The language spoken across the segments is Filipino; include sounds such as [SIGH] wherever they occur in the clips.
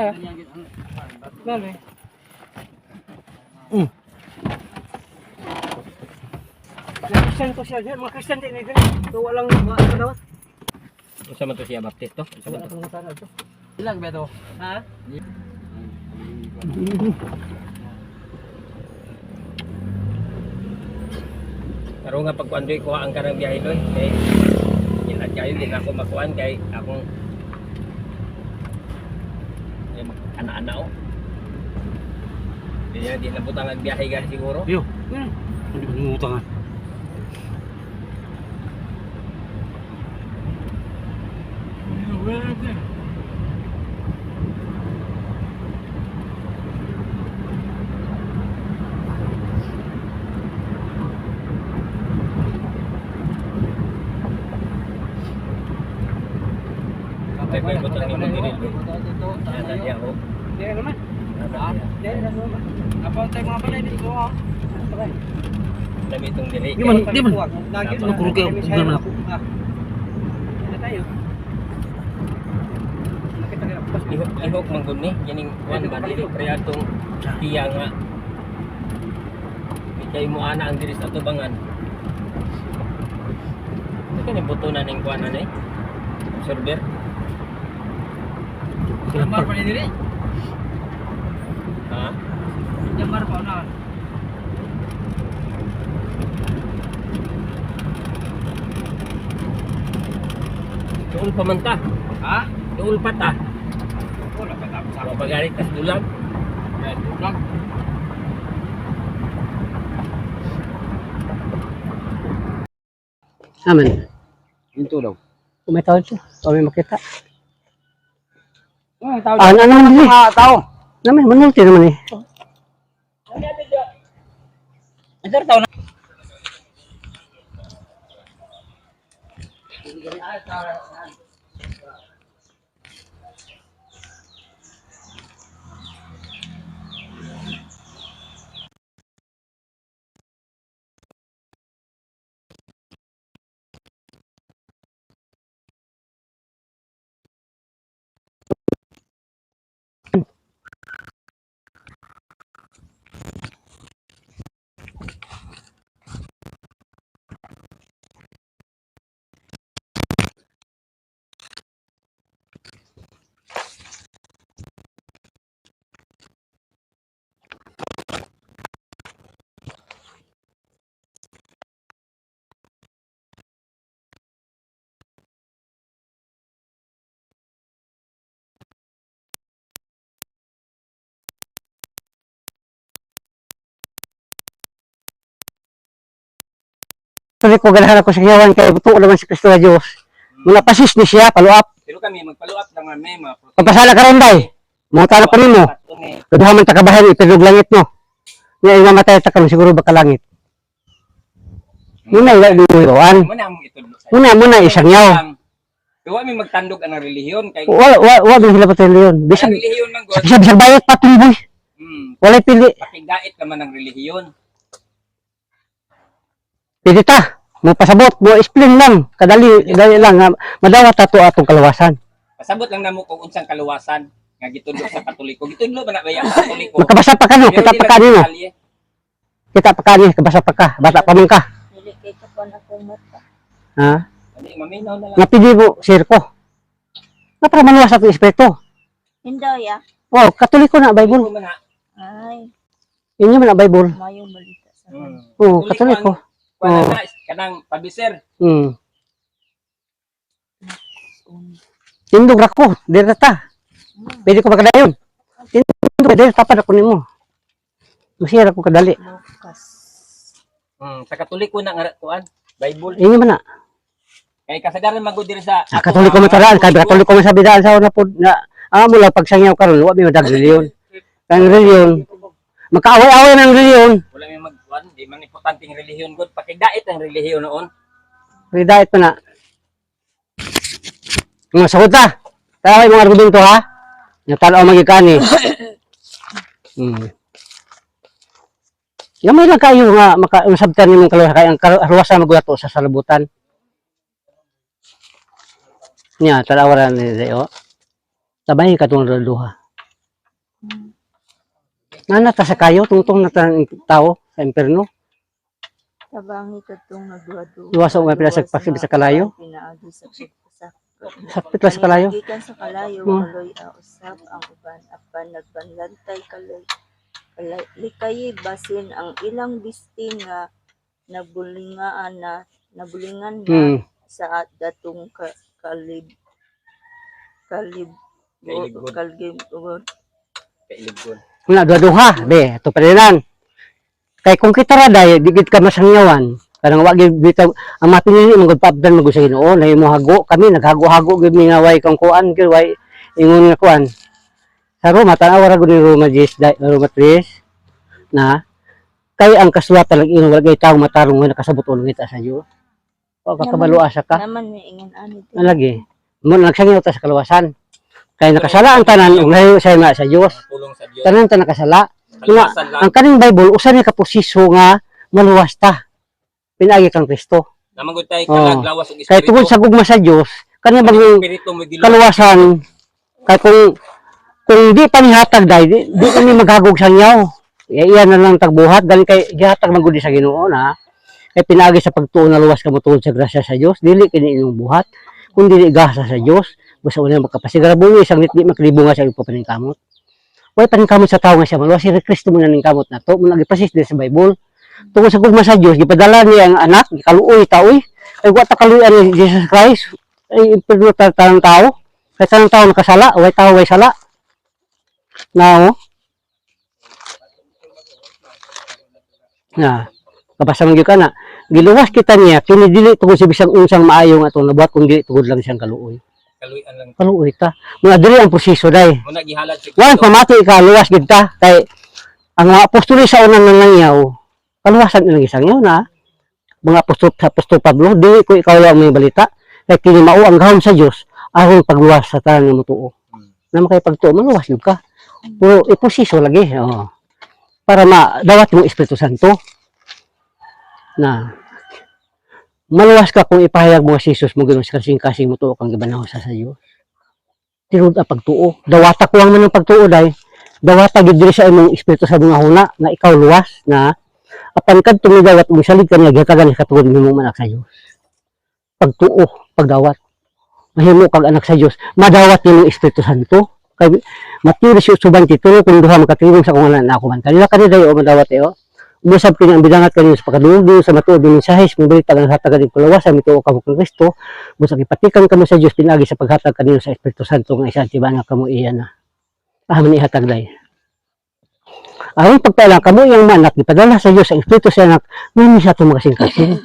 Kaya. Dali. Mm. Mga Christian ko siya dyan. Mga Christian din eh. So walang mga ano daw. Unsa man to siya baptist to? Unsa man to? pang masarap to. Ilang beto? Ha? Pero nga pag kuandoy ko ang karang biyahe doy, kay ilan kayo din ako makuan kay akong eh, ana-ana o. Di na di na butang ang biyahe ga siguro. Yo. Hmm. Hindi ko umutangan. Kay may butang ni mo diri. Ana diya o. Hindi naman. Ana diya. Hindi naman. Apa tayo mga balay dito ha? Dami itong diri. Di man, di man. Lagi Ano, kurug kayo, kurug naman ako. Ano tayo? Ka Ihok ihok man gud ni kining kuan ba dili kaya tong tiya nga. Kay mo ana ang diri sa atubangan. Ito kini butunan ning kuan ani. Server. Jamar pa ni diri. Ha? Jamar pa na. Tuol pa man ta. Ha? Tuol pa ta. Wala pa tapos pagalit kas dulang. Yan, lang. Amen. Ito daw. Kung may tawad siya, o may makita. Ang tao Ah, ano naman din eh. mga tao. Naman, manulti naman eh. Ang tao na. Tuloy ko ganahan ako sa kiyawan kay buto naman si Kristo na Diyos. Muna pasis ni siya, paluap. Pero kami magpaluap lang may mga Pagpasala ka rin day. Mga tala pa nimo. Katong eh. Kada man takabahan ipilog langit no. Nga yung mamatay ta karon siguro baka langit. Muna ila. Muna mo itudlo sa. Muna muna isang yaw. Duwa mi magtandog ang relihiyon kay Wa wa wa bin sila yun. ang Bisag relihiyon man bisag bisag bayot patumboy. Hmm. Wala pili. Pakigdait naman ang relihiyon. Pili ta. Mo pasabot, mo explain lang. Kadali kadali lang nga madawat ato atong kalawasan. Pasabot lang namo kung unsang kaluwasan nga gitudlo sa katoliko. Gitudlo ba na ba yung katoliko? Magkabasa pa ka no, kita pa ka. Kita pa ka kabasa pa ka. Bata pa man ka. Dili kay kapon akong mata. Ha? Hindi, maminaw na lang. Nga pili mo sirko. Nga para maluwas atong espiritu. Hindaw ya. Oh, katoliko na Bible. Ay, Inyo man na Bible. mayong balita sa Hmm. Oo, Katoliko ang- Wala Oh. na, kanang pabiser. Hmm. Tindog ra ko, dira ta. Pwede ko magkadayon. Tindog, dira tapan ako nimo. Masira ko kadali. Hmm. Sa katoliko na nga kuan. Bible. Inyo man na. Kay kasagaran magud diri sa Ah, katoliko man taraan, kay katoliko man sa bidaan sa una pod na ah mula pagsangyaw karon, wa mi madag reliyon. Kang reliyon. Magkaaway-away ng reliyon. wala may magkuan, di man importante ang relihiyon god. Pakigdait ang relihiyon noon. Ridait pa na. Mga sagot na. Tayo mga argumento ha. Yung tanaw magikani. hmm. Gamay lang kayo nga maka masabtan nimong kaluwa kay ang kaluwasan magwato sa salabutan. Nya talawaran ni Deo. Sabay ka tong duha. Nanata sa kayo, tungtong na ta- tao sa imperno. Tabangi ka itong nagduwa-duwa. Luwas ang mga pinasagpasib sa kalayo. Pinaagi sa pagpasak. Sakit lang sa kalayo. Gikan sa kalayo, Hmm. kaloy ang usap ang uban apan nagpanlantay kaloy. Kalay, likay basin ang ilang bistin nga nabulingaan na nabulingan na Hmm. sa datong ka, kalib kalib Kailibgon. kalib Kailibgon. Wala, duha-duha. Be, ito pa rin lang. Kay kung kita raday, di gid ka masangyawan. Karang wag gid bitaw ang mapinili mo gud paabdan mo sa Ginoo na imo hago kami naghago-hago gid mi nga way kang kuan gid way ingon nga kuan. Sa Roma tanaw ra gud ni Roma 10 dai Roma 3 na kay ang kaswat talag ingon wala kay tawo matarong nga nakasabot ulo kita sa Dios. O kakabalo asa ka. naman may ingon ani Ang lagi. Mo nagsangyaw ta sa kaluwasan. Kay nakasala ang tanan ug layo sa sa Dios. Tanan ta nakasala. Lang. Ang kaning Bible usa ni ka posiso nga maluwas ta. Pinagi kang Kristo. Namangod tayo Oo. kalaglawas og Kay tungod sa gugma sa Dios, kani bang mo kaluwasan kay kung kung di pa nihatag dai di, di kami maghagog sa inyaw. Iya iya na lang tagbuhat dali kay gihatag man gud sa Ginoo na. Kay pinagi sa pagtuon na luwas ka motuod sa grasya sa Dios, dili kini inyong buhat, kun dili gasa sa Dios. Basta una makapasigarabuhi isang nitni makalibunga sa iyong paningkamot. Way paningkamot sa tao nga siya maluwas si Kristo mo na ningkamot na to, mo nagipasis din sa Bible. Tungkol sa gugma sa Dios, gipadala niya ang anak, gikaluoy taoy. Kay wa ta kaluyan ni Jesus Christ, ay impirno ta tanang tao. Kay tanang tao nakasala, way tao way sala. Now, na kapasa man kana giluwas kita niya kini dili tungod sa unsang maayo nga atong nabuhat kung dili tungod lang siyang kaluoy Kaluyan lang. kaluoy ta. Mga dili ang proseso day. Muna gihalad si Wan pamati ka luwas gid ta kay ang mga apostol sa unang nanangyaw kaluwasan ilang isang yun na mga apostol sa apostol Pablo dili ko ikaw lang may balita kay kini mao ang gahom sa Dios aron pagluwas sa tanan nga mutuo Hmm. na makay pagtuo maluwas gyud ka. Pero iposiso lagi oh. para madawat mo Espiritu Santo. Na maluwas ka kung ipahayag mo si Jesus mo gano'n sa kasing-kasing mo tuo kang gibanaw sa sa Dios tirod ang pagtuo. Dawata ko ang pagtuo dai. Dawata gid diri sa imong espiritu sa mga huna na ikaw luwas na apan kadto ni dawat ug salig ka niya gihatagan sa katuod nimo anak sa Dios. Pagtuo, pagdawat. Mahimo kag anak sa Dios, madawat nimo espiritu santo. Kay Matthew 18:20 tulo kung duha makatingog sa kung na ako man. Kanila kani dayo madawat ayo. Umusab kini ang bidangat kanino sa pagkadungog dinyo sa matuod dinyo sa his, mga balita ng hatagan ng kulawasan, mituo Kristo, Busa ipatikan kamo sa Dios pinagi sa paghatag kanino sa Espiritu Santo nga isa tiba nga kamo iya na. Ah man ihatag dai. Aron pagpailang kamo iyang manak ipadala sa Dios ang Espiritu sa anak ngani sa atong kasing-kasing.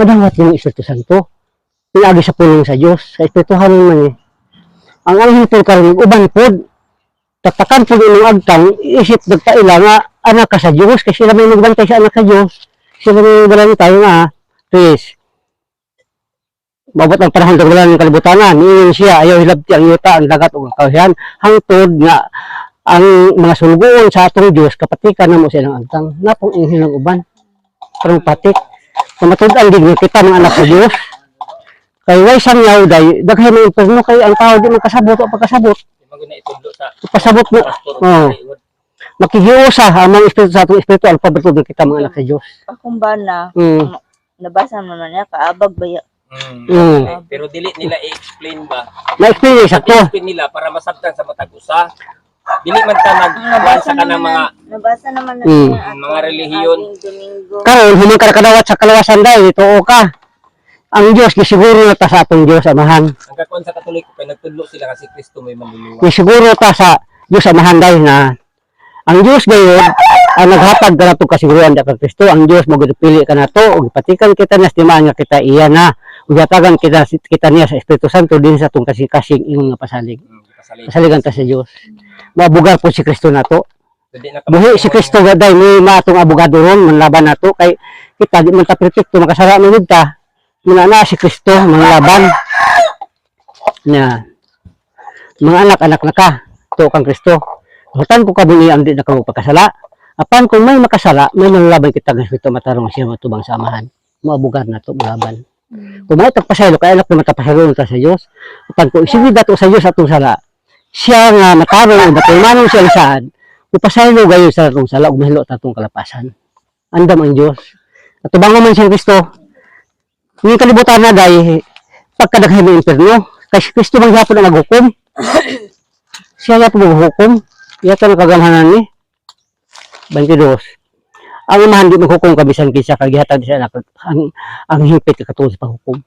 Madawat yung Espiritu Santo. Pinagi sa pulong sa Dios sa Espiritu hanon man eh. Ang anghel karon uban pod tatakan po ng agtang isip nagpaila nga anak ka sa Dios kasi sila may nagbantay sa anak sa Dios. Sila may nagbantay tayo nga. Please mabot ang panahon sa ng kalibutanan. Iyon siya, ayaw hilabti ang yuta, ang dagat o ang. Hangtod nga ang mga sulgoon sa atong Diyos, kapatikan na mo silang agtang. Napong inhil ng uban. Parang patik. Kumatud ang digno kita mga anak sa Diyos. Kay way sangyaw day, daghay mo imperno kay ang tao di magkasabot o pagkasabot. Magud na itudlo sa Pasabot mo. pastor. Oo. Makihiusa ang mga espiritu sa atong espiritu, ang pabatod ng kita mga anak sa Diyos. akong bana Mm. nabasa mo man niya kaabag ba Mm. Mm. Eh, Pero dili nila i-explain ba? Na-experience sakto. I-explain nila para masabtan sa matag usa. Dili man ta nagkuhan sa kanang mga nabasa naman na Mm. Mga relihiyon. karon humang ka kadawat sa kalawasan dai too ka ang Dios gisiguro na ta sa atong Dios amahan ang kakuan sa Katoliko kay nagtudlo sila kasi Kristo may manluluwa. gisiguro ta sa Dios amahan dai na ang Dios gayon ang naghatag ka nato kasiguruan da kay Kristo. Ang Dios mo pili ka nato ug patikan kita na estimaan nga kita iya na. Ug yatagan kita kita niya sa Espiritu Santo din sa atong kasing-kasing ingon nga pasalig. Mm, kasalig. pasaligan ta sa Dios mabugar po si Kristo na buhi si Kristo gaday may matong abogado ron manlaban nato kay kita di man ta perfecto makasara man ta muna na si Kristo manlaban na mga anak anak na ka. To kang Kristo. Hutan ko kabuni ang di na kamo pagkasala apan kung may makasala may manlaban kita ng Espiritu matarong siya matubang sa amahan maabugar na to malaban kung may tagpasaylo kay anak na matapasaylo ta sa Dios apan kung isigi dato sa Dios atong sala siya nga matarong o matulmanon siya saan Ipasaylo gayon sa atong sala ug mahilo ta atong kalapasan. Andam ang Dios. At tubango man siyang Kristo. Ni kalibutan na day pagkadaghay mo imperno. Kay si Kristo man gyapon ang naghukom. [COUGHS] Siya gyapon ang hukom. Iya ka nakagamhanan ni. 22. Ang imahan di maghukom kabisan kinsa kag gihatag sa anak ang ang hingpit katulad sa paghukom.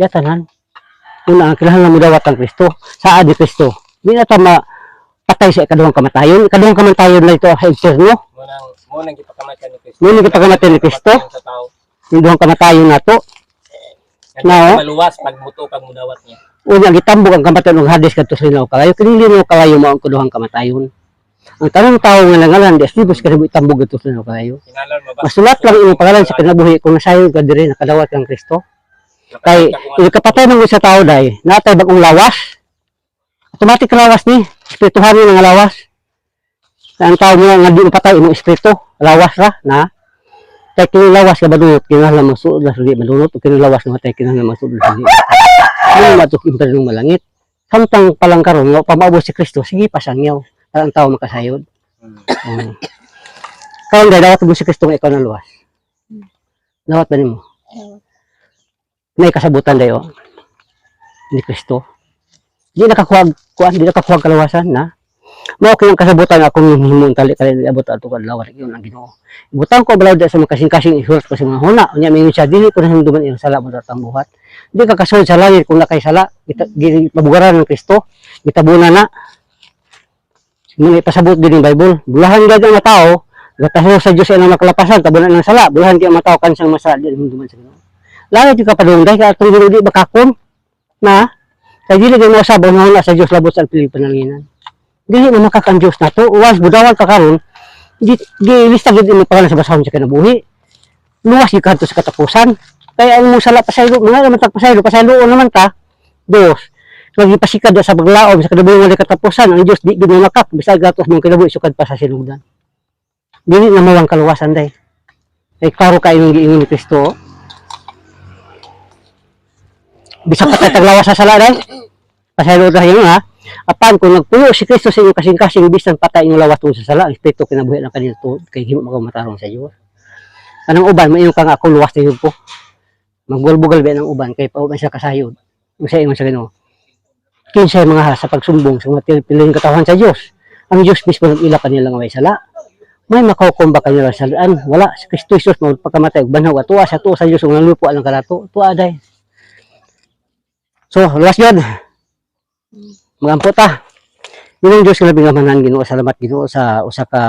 Ya tanan. Una ang kailangan mo dawat ang Kristo. Sa adi Kristo. Di na ta ma patay sa ikaduhang kamatayon. Ikaduhang kamatayon na ito sa imperno. Munang munang gipakamatay ni Kristo. Munang gipakamatay ni Kristo? Sa tao. Yung duhang kamatayon na to. Nga No. maluwas pag muto kag mudawat niya. Una gitambok ang kamatayon ng hadis kadto sa linaw kalayo. Kini linaw kalayo mo ang kaduhang kamatayon. Ang tanong tao nga nangalan, di asibos ka rin itambog ito sa linaw kalayo. Mo? Masulat lang imong pangalan sa kinabuhi kung nasayon ka diri nakadawat kang Kristo. Kay yung kapatay ng sa tao day, natay bagong lawas. Automatic lawas ni, espirituhan nga lawas. Ang tao mo nga di patay imong espiritu, lawas ra na. Kay kini lawas ka badunot, kinahanglan masuod na suli madunot, o kini lawas na matay kinahanglan masuod [LAUGHS] na suli. Ano matuk impernong malangit. Samtang palang karon nga pamaabot si Kristo, sige pasangyaw. Para ang tao makasayod. Mm. Karon day dawat mo si Kristo nga ikaw na luwas. Dawat ba nimo? may kasabutan dayo ni Kristo. Di nakakuha kuan di nakakuha kalawasan na. Mao kay ang kasabutan akong himon tali kali abot ato kadlaw yun ang Ginoo. Ibutang ko balaw sa mga kasing-kasing isulat ko sa mga huna. Unya may siya dili ko na hinduman iyang sala mo datang buhat. Di ka kasulod sa langit kung nakay sala. Pabugaran ng Kristo. Gitabuna na. Muna ipasabot din yung Bible. Bulahan gad ang tao. Gataho sa Diyos ay ang makalapasan. Tabunan ng sala. Bulahan di ang mga tao kansang masala. Di hinduman sa Ginoo. Langit yung kapadungday, kaya itong ginudi bakakon, na, kaya dili kayo masabaw na wala sa Diyos labot sa Pilipinas. Dili na makakang Diyos na to, uwas, budawan ka karon, di, di lista gid mo pangalan sa basahon sa kinabuhi. Luwas yung kanto sa katapusan. Kaya ang mong sala pasaylo, mga naman tag pasaylo, pasaylo naman ta, Diyos. Lagi pasikad sa paglaom sa kinabuhi nga katapusan, ang Diyos di gid mo bisag gatos mong kinabuhi sukad pa sa sinudan. Dili na mawang kaluwasan day. Kay klaro ka imong giingon ni Kristo, oh. bisa patay taglawas sa sala dai. Pasaylo ra yun ha. Apan kung nagpuyo si Kristo sa inyong kasing-kasing bisan patay inyong lawas sa sala, ang espiritu kinabuhi lang kanila to kay himo magamatarong sa Dios. Kanang uban mo kang ako luwas tayo po. Magbulbugal ba ng uban kay pauban siya kasayod. Kung sa ingon sa Ginoo. Kinsa yung mga sa pagsumbong sa mga piling katawan sa Dios. Ang Dios mismo nag-ila kanila nga may sala. May makaukumba kanila sa salaan. Wala, si Kristo Jesus mo pagkamatay, banhaw, atuwa sa tuwa sa Diyos, ang lupo alang karato, tuwa day. So, luwas yun. Magampo ta. Yun ang Diyos nga binamanan Ginoo salamat Ginoo sa usa ka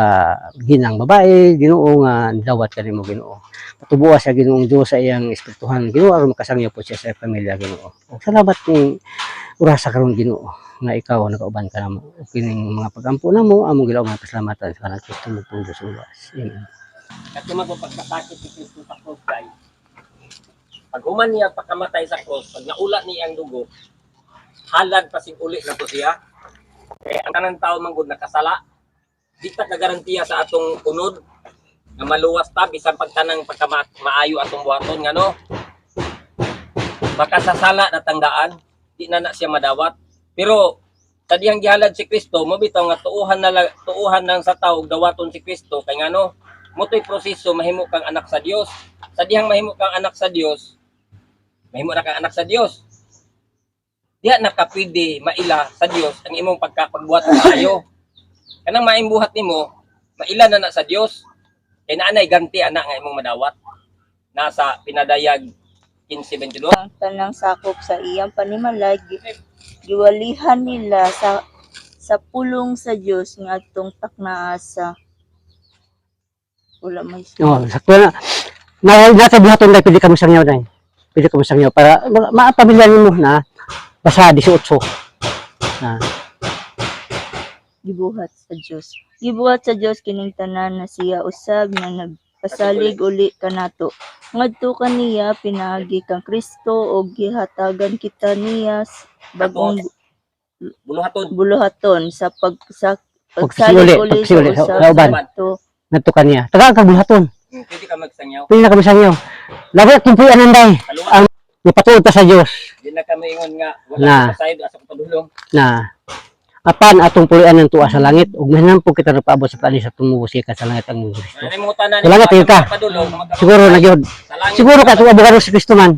ginang babae, Ginoo nga dawat kanimo Ginoo. Patubuas sa Ginoong Dios sa iyang espirituhan Ginoo aron makasangyo po siya sa pamilya Ginoo. O, salamat ning urasa karon Ginoo nga ikaw nagauban ka namo. Kining mga pagampo namo among gilaw mga pasalamatan sa kanang Kristo mo po Dios luwas. Amen. Kasi magpagkasakit si Kristo sa cross guys. Pag human niya pagkamatay sa cross, pag naula niya ang dugo, halag pa sing uli na to siya. Kaya ang tanang tao manggod nakasala, di ta kagarantiya sa atong unod nga maluwas ta bisan pagtanang pagka ma- maayo atong buhaton nga no. Makasasala na tangdaan, di na na siya madawat. Pero sa dihang gihalad si Kristo, mo bitaw nga tuuhan na tuuhan nang sa tao dawaton si Kristo kay ngano motoy proseso mahimo kang anak sa Dios. Sa dihang mahimo kang anak sa Dios, mahimo na kang anak sa Dios. Diha na ka pwede maila sa Dios ang imong pagkapagbuhat maayo. Kanang maimbuhat nimo, maila na na sa Dios. Kay naanay ganti ana nga imong madawat. Nasa pinadayag 15:22. ang tanang sakop sa iyang panimalay gi- giwalihan nila sa sa pulong sa Dios nga atong taknaasa wala may Oh, sakto na. Na nasa buhaton dai pili ka mo sangyaw dai. Pili ka mo sangyaw para ma- maapamilya nimo na basta 18. Ah, gibuhat sa Dios gibuhat sa Dios kining tanan na siya usab nga nagpasalig uli kanato ngadto kaniya pinagi kang Kristo og gihatagan kita niya bagong Buluhaton. buluhaton sa pag sa pagsalig uli sa usab sa uban. to ngadto kaniya. Taga ka buhaton. Hmm, Pwede ka magsangyaw. Na ka mo sangyaw. Labi tumpuyan anday. Kaluwa, Napatuod ta sa Dios di na kami ingon nga Na. wala ka side asa ko padulong. na. Apan atong pulian ng tuwa sa langit ug manampo kita nagpaabot sa plani sa tumubo siya ka sa langit ang Kristo. Nalimutan na Salamat, siguro na gyud siguro ka tuwa abogado si Kristo man